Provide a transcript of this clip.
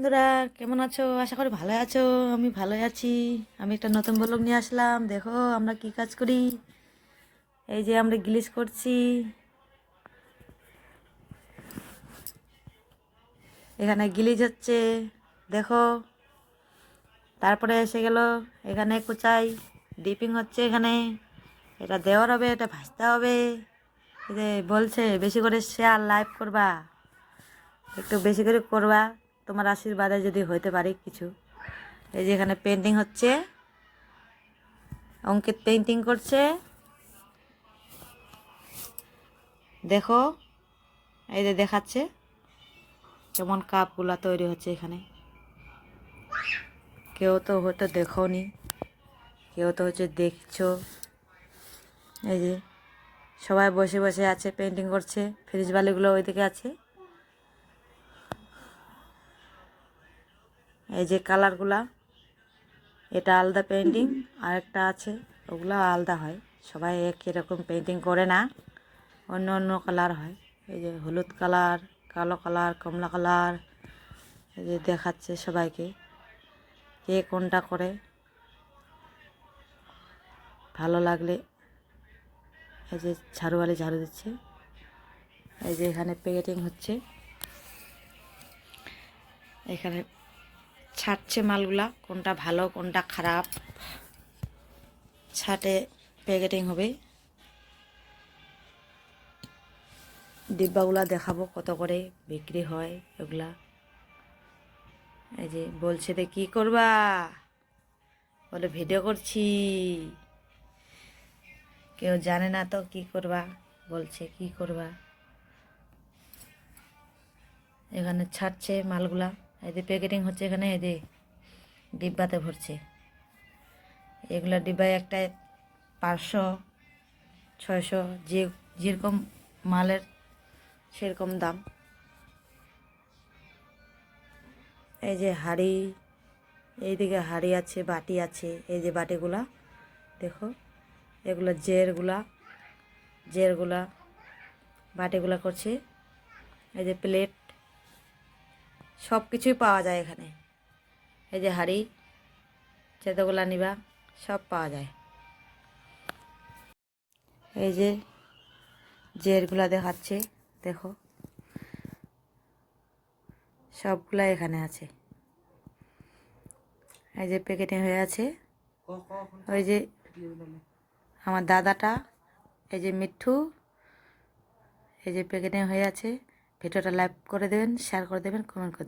বন্ধুরা, কেমন আছো? আশা করি ভালো আছো। আমি ভালো আছি। আমি একটা নতুন ব্লগ নিয়ে আসলাম। দেখো, আমরা কি কাজ করি? এই যে আমরা গিলিস করছি। এখানে গিলিজ হচ্ছে, দেখো। তারপরে এসে গেল, এখানে কুচাই, ডিপিং হচ্ছে এখানে। এটা দেওয়ার হবে, এটা ভাজতে হবে। বলছে, বেশি করে শেয়ার লাইভ করবা। একটু বেশি করে করবা। তোমার আশীর্বাদে যদি হইতে পারে কিছু। এই যে এখানে পেন্টিং হচ্ছে। অঙ্কিত পেন্টিং করছে। দেখো, এই যে দেখাচ্ছে কেমন কাপগুলা তৈরি হচ্ছে এখানে। কেউ তো হয়তো দেখো নি কেউ তো হচ্ছে দেখছ। এই যে সবাই বসে বসে আছে পেন্টিং করছে। ফ্রিজ বালিগুলো ওইদিকে আছে। এই যে কালারগুলা এটা আলাদা পেন্টিং আর একটা আছে, ওগুলো আলাদা হয়। সবাই একই রকম পেন্টিং করে না, অন্য অন্য কালার হয়। এই যে হলুদ কালার কালো কালার কমলা কালার এই যে দেখাচ্ছে সবাইকে, কে কোনটা করে। ভালো লাগলে এই যে ঝাড়ুয়ালি ঝাড়ু দিচ্ছে। এই যে এখানে প্যাকেটিং হচ্ছে। এখানে ছাড়ছে মালগুলা, কোনটা ভালো, কোনটা খারাপ। ছাটে প্যাকেটিং হবে। ডিব্বাগুলা দেখাবো কত করে বিক্রি হয় এগুলা। এই যে বলছে যে, কী করবা? বলে, ভিডিও করছি। কেউ জানে না তো কি করবা? বলছে, কি করবা? এখানে ছাড়ছে মালগুলা। এই যে প্যাকেটিং হচ্ছে এখানে এই যে ডিব্বাতে ভরছে। এগুলা ডিব্বায় একটা পাঁচশো, ছয়শো, যে যেরকম মালের সেরকম দাম। এই যে হাড়ি, এইদিকে হাড়ি আছে, বাটি আছে, এই যে বাটিগুলা, দেখো। এগুলো জেরগুলা জেরগুলা বাটিগুলা করছে। এই যে প্লেট সব কিছুই পাওয়া যায় এখানে। এই যে হাড়ি চেতগুলা নিবা, সব পাওয়া যায়। এই যে জেরগুলা দেখাচ্ছে, দেখো। সবগুলা এখানে আছে। এই যে প্যাকেটে হয়ে আছে। ওই যে আমার দাদাটা, এই যে মিঠু, এই যে প্যাকেটে হয়ে আছে। ভিডিওটা লাইক করে দেবেন শেয়ার করে দেবেন কমেন্ট করে